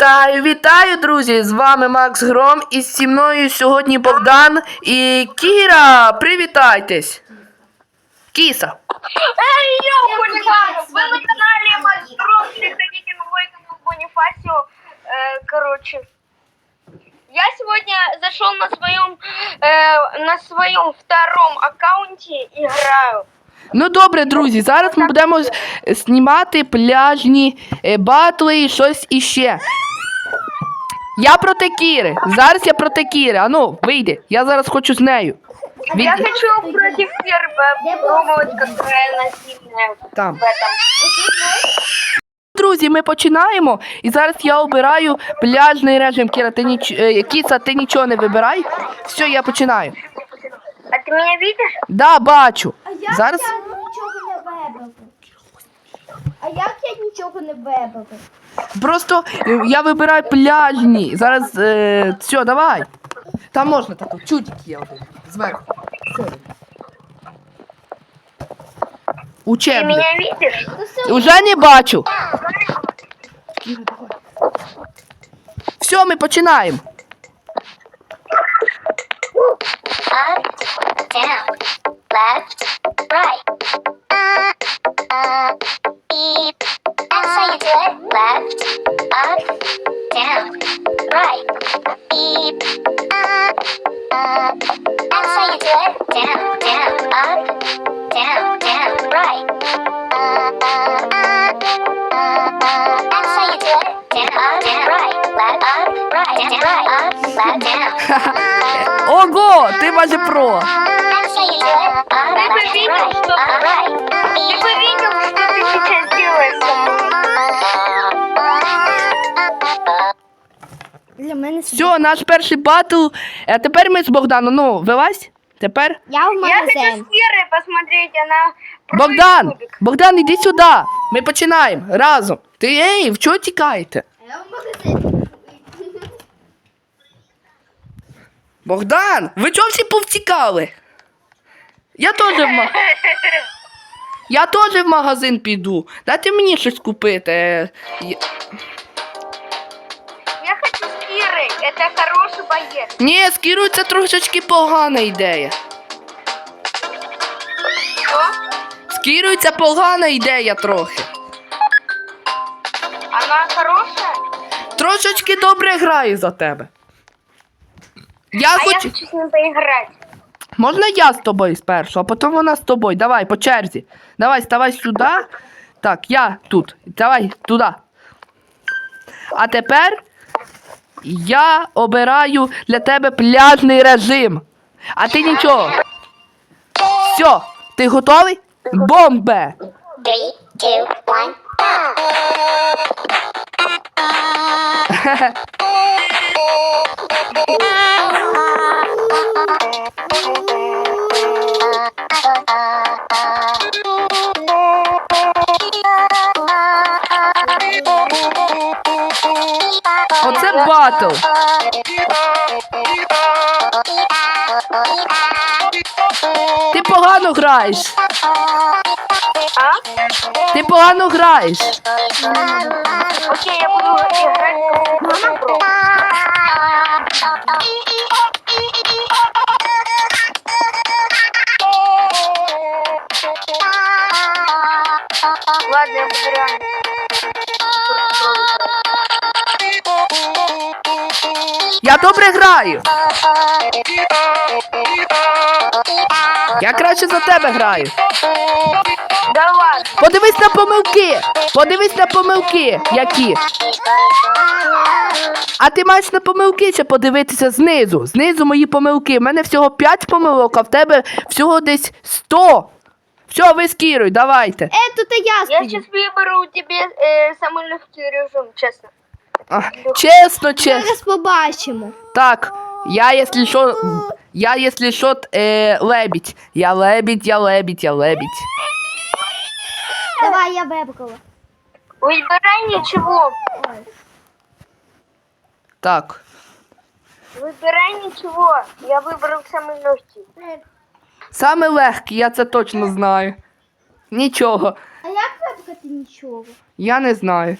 Вітаю, вітаю, друзі! З вами Макс Гром і зі мною сьогодні Богдан і Кіра. Привітайтесь! Кіса. Эй, я хулиган! Вы на канале Макстром, переходите на мой канал Бонифасио. Э, короче, я сегодня зашел на своем, э, на своем втором аккаунте, играю. Ну добре, друзі, зараз ми будемо з- знімати пляжні е, батли і щось іще. Я проти Кіри. Зараз я проти Кіри. Ану, вийди. Я зараз хочу з нею. Від... Я хочу против Ферба попробовать, какая она сильная Там. в этом. Друзі, ми починаємо. І зараз я обираю пляжний режим. Кіра, ти ніч... е, Кіса, ти нічого не вибирай. Все, я починаю. А ты меня видишь? Да, бачу. А як Зараз. я нічого не вибрав? Як я нічого не вибрав? Просто е, я вибираю пляжні. Зараз е, все, давай. Там можна так, от, чудик є один. Зверху. Ты Учебник. меня видишь? Ну все, Уже не бачу. Все, ми починаємо. up, down, Ого, ти майже про. That's how you do it. All Ты бы right, видел, right, что all right. Ты бы видел, что ты сейчас делаешь со мной. для мене Все, наш перший батл. А тепер ми з Богданом. Ну, вилазь. Тепер. Я в Я хочу с магазин. Кирой посмотреть, она... прыгает Богдан! кубик. Богдан, іди сюди. Ми починаємо разом. Ти ей, в чого тікаєте? Я в магазин. Богдан, ви чого всі повтікали? Я теж в ма... Я теж в магазин піду. Дайте мені щось купити. Я- Я хочу с Кирой, это хороший боец. Ні, з Кірою це трошечки погана ідея. Что? З Кірою це погана ідея трохи. Она хорошая? Трошечки добре грає за тебе. Я А я хочу. хочу с ним поиграть. Можна я з тобою спершу, а потім вона з тобою. Давай, по черзі. Давай, ставай сюди. Так, я тут. Давай туди. А тепер я обираю для тебе пляжний режим. А ти нічого. Все, ти готовий? Бомбе! Three, two, one, go. Оце батл. Ти погано граєш. А? Ти погано граєш. Окей, я буду играть как про. Ладно, я буду реально. Я добре граю. Я краще за тебе граю. Да ладно. Подивись на помилки. Подивись на помилки, які. А ти маєш на помилки ще подивитися знизу. Знизу мої помилки. У мене всього 5 помилок, а в тебе всього десь 100. Все, ви з Кірою, давайте. Е, тут я Я стою. сейчас выберу тебе э, самый легкий режим, честно. А, чесно, чесно. Зараз побачимо. Так, я, якщо що, я, якщо що, е, лебідь. Я лебідь, я лебідь, я лебідь. Давай, я вибрала. Выбирай ничего. Так. Выбирай ничего. Я выбрал самый легкий. Саме легкий, я це точно знаю. Нічого. А як вибрати? нічого. Я не знаю.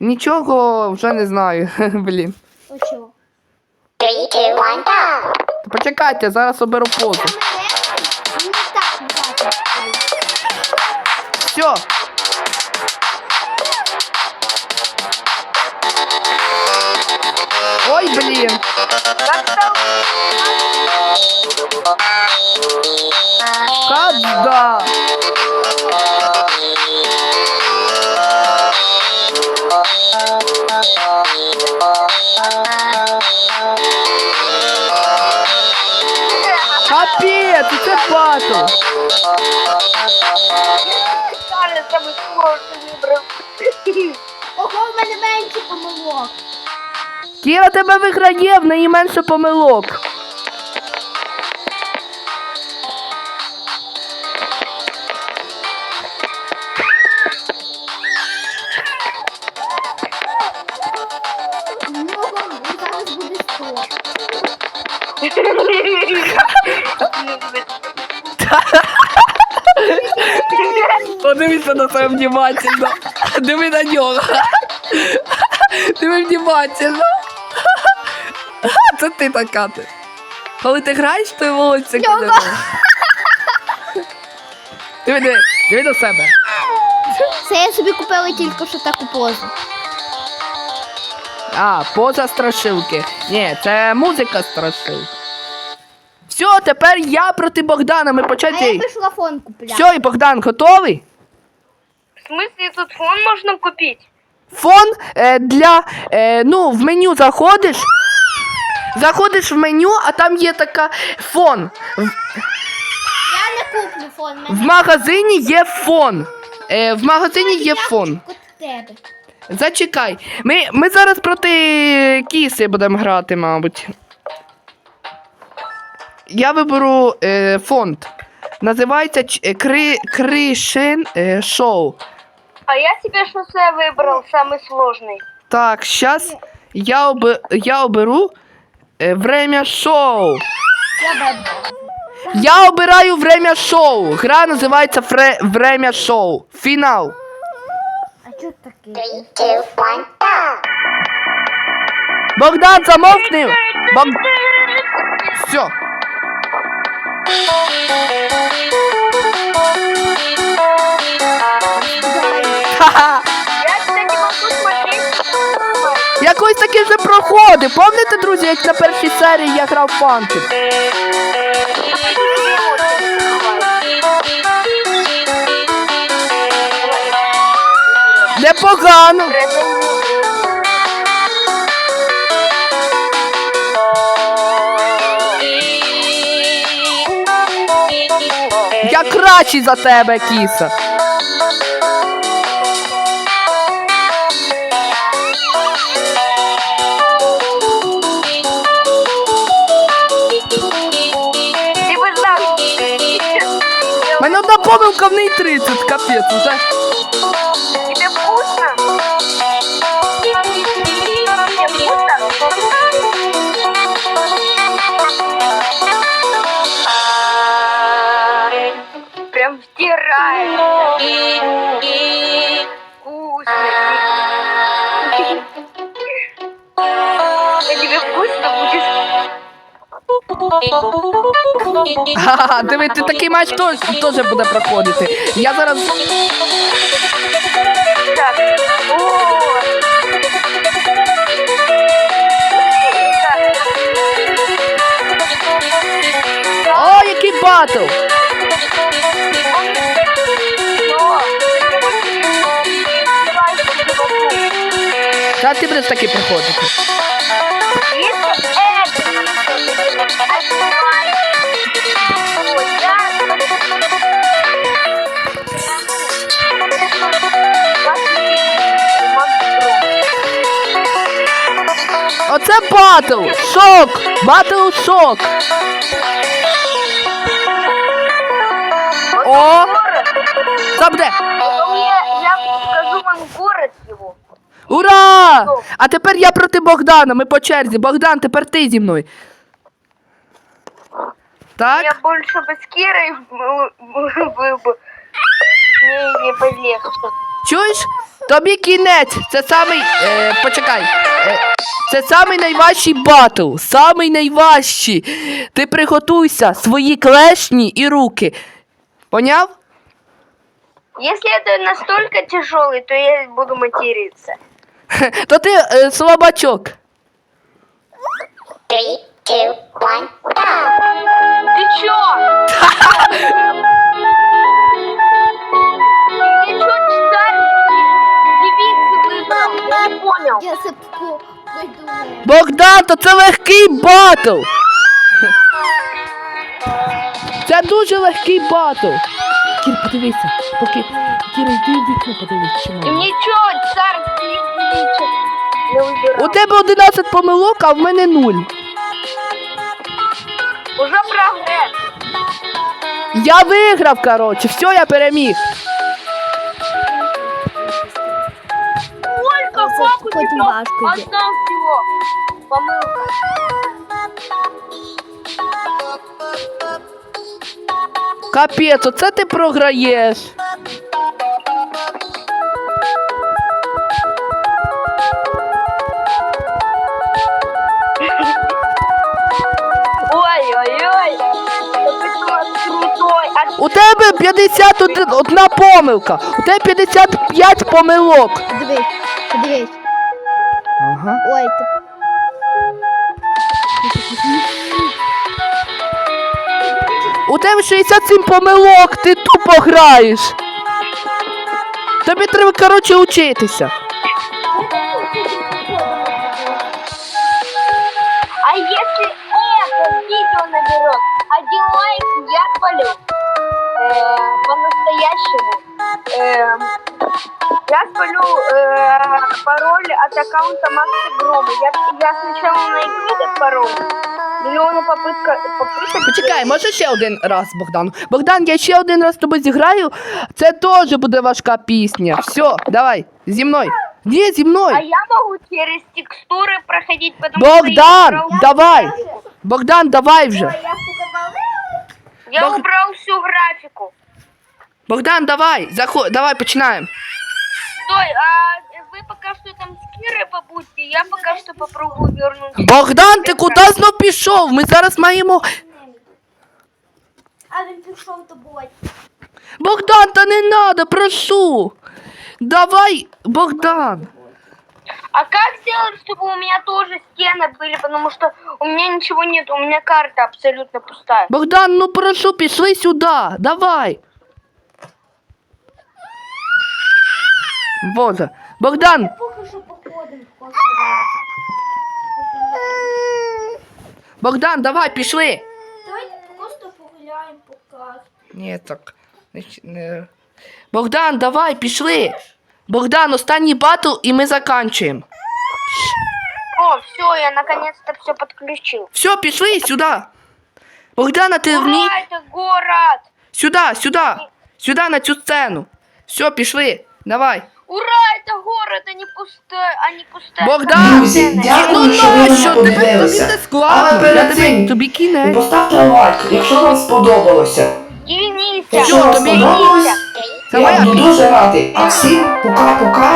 Нічого вже не знаю. Блін. О чого? Two, one, go. Почекайте, зараз оберу позу. Саме не так не так. Все. Ой, блін. Как стал? Когда? Капець, це батл. Специально самый сложный выбрал. Ого, в мене менше помилок. Кіра тебе виграє, в неї менше помилок. Подивися на це внимательно. Диви на нього. Диви внимательно. Це ти така ти. Коли ти граєш, ти волосся кидаєш. Диви, диви, диви до себе. Це я собі купила тільки що таку позу. А, поза страшилки. Ні, це музика страшилки. Все, тепер я проти Богдана. Ми А я почати. пішла фон купляти. Все, і Богдан готовий? В смысле тут фон можно купить? Фон е, для. Е, ну, в меню заходиш. Заходиш в меню, а там є така фон. В, Я не куплю фон. в магазині є фон. Е, в магазині є фон. Тебе. Зачекай. Ми, ми зараз проти кіси будемо грати, мабуть. Я виберу е, фонд. Називається Ч- е, Кри, Кришин е, Шоу. А я себе шоссе выбрал, самый сложный. Так, зараз я, оби, я оберу е, время шоу. Я обираю время шоу. Гра називається Фре... Время шоу. Фінал. А таке? Богдан, замовкни. Бог... Все. Якось таки вже проходив. Пам'ятаєте, друзі, як на першій серії я грав фанки? Непогано. Я кращий за тебе, кіса. Помилка в неї 30, капець, уже. Тебе вкусно? Прям втирает. Вкусно. А тебе вкусно будет? Ха-ха, диви, ти такий матч теж, теж буде проходити. Я зараз. О. О, який батл! Та ти будеш такий проходити. Батл! Шок! Батл шок! О! Це буде! Я скажу вам город его. Ура! А тепер я проти Богдана. Ми по черзі. Богдан, тепер ти зі мною. Так? Я больше бы с Кирой был бы. С ней не полегче. Чуєш? Тобі кінець. Це самий. Е, почекай. Е, це самий найважчий батл. Самий найважчий. Ти приготуйся, свої клешні і руки. Поняв? Если это настолько тяжелый, то я буду материться. То ти е, слабачок. Three, two, one, go! Ты чё? Я. Сипку придумаю. Богдан, то це легкий батл. Це дуже легкий батл. Кір, подивися, поки Кіра, йди в вікно подивись, чи царь. Не выбирал. У тебе 11 помилок, а в мене 0. Уже прогресс. Я виграв, коротше, все, я переміг. Потім важко йде. Помылка. Капець, оце ти програєш. Ой-ой-ой. Крутой. А У тебе 51 помилка. У тебе 55 помилок. Подивись, подивись. Ага. Ой, ти. У тебе 67 помилок, ти тупо граєш. Тобі треба, коротше, учитися. А если это видео наберет один лайк, я спалю. Э, по-настоящему. Эм, я спалю э, пароль от аккаунта Макса Грома. Я, я сначала найду этот пароль. Миллионы попытка, попыток. Почекай, може ще один раз, Богдан. Богдан, я ще один раз з тобою зіграю. Це теж буде важка пісня. Все, давай, зі мною. Ні, зі А мною. я могу через текстуры проходить, потому что я Богдан, убрал, давай. Богдан, давай вже. Я показала. я Бог- убрал всю графику. Богдан, давай, заход, давай починаємо. Стой, а вы пока что там с Кирой побудьте, я пока что попробую вернуться. Богдан, ти куди знов пішов? Ми зараз маємо. А він пішов тобою. Богдан, та не надо, прошу. Давай, Богдан. А как сделать, чтобы у меня тоже стены были, потому что у меня ничего нет, у меня карта абсолютно пустая. Богдан, ну прошу, пішли сюди. Давай. Боже. Богдан, Поки що походимо просто. Богдан, давай, пішли. Давайте просто погуляємо поки. Ні, так. Не, не... Богдан, давай, пішли. Богдан, останній батл і ми заканчуємо. О, все, я наконец-то все подключил. Все, пішли сюди. Богдана, ти вмій. Ура, это город! Сюди, сюди. Сюди на цю сцену. Все, пішли. Давай. Ура, это город, а не пустая, а не пустая. Богдан! Друзі, Ну дякую, що ви нащо? мене Тебе тобі подивилися. не Але складно. Перед тобі, цим тобі кінець. поставте лайк, якщо вам сподобалося. Денися! Якщо вам тобі сподобалось, Давай, я буду Андрій. дуже радий. А всім пока-пока.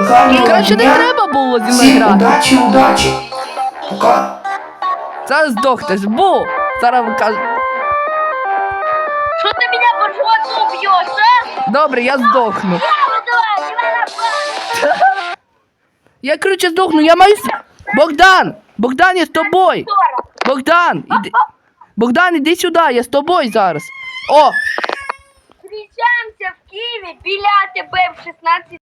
Гарного Краще не дня. треба було зі мною Всім грати. удачі, удачі. Пока. Зараз здохнеш, бо зараз кажу. Что ты меня по животу бьешь, а? Добре, я здохну. Я короче здохну, я маю. Богдан! Богдан, я з тобою! Богдан, іди. Богдан, іди сюди, я з тобою зараз. О! Зустрічаємося в Києві біля тебе в 16